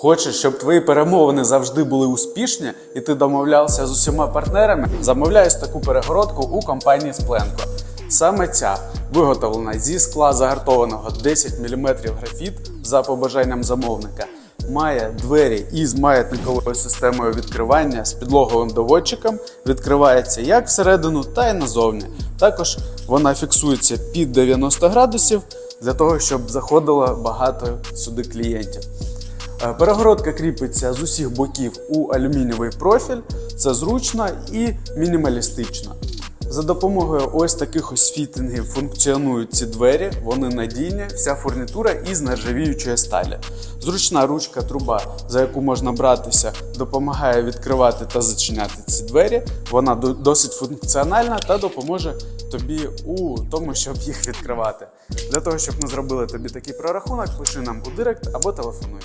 Хочеш, щоб твої перемовини завжди були успішні, і ти домовлявся з усіма партнерами, замовляй ось таку перегородку у компанії Спленко. Саме ця виготовлена зі скла загартованого 10 мм графіт за побажанням замовника. Має двері із маятниковою системою відкривання з підлоговим доводчиком, відкривається як всередину, та й назовні. Також вона фіксується під 90 градусів для того, щоб заходило багато сюди клієнтів. Е, Перегородка кріпиться з усіх боків у алюмінієвий профіль. Це зручно і мінімалістично. За допомогою ось таких ось фітингів функціонують ці двері, вони надійні, вся фурнітура із нержавіючої сталі. Зручна ручка труба, за яку можна братися, допомагає відкривати та зачиняти ці двері. Вона досить функціональна та допоможе тобі у тому, щоб їх відкривати. Для того, щоб ми зробили тобі такий прорахунок, пиши нам у директ або телефонуй.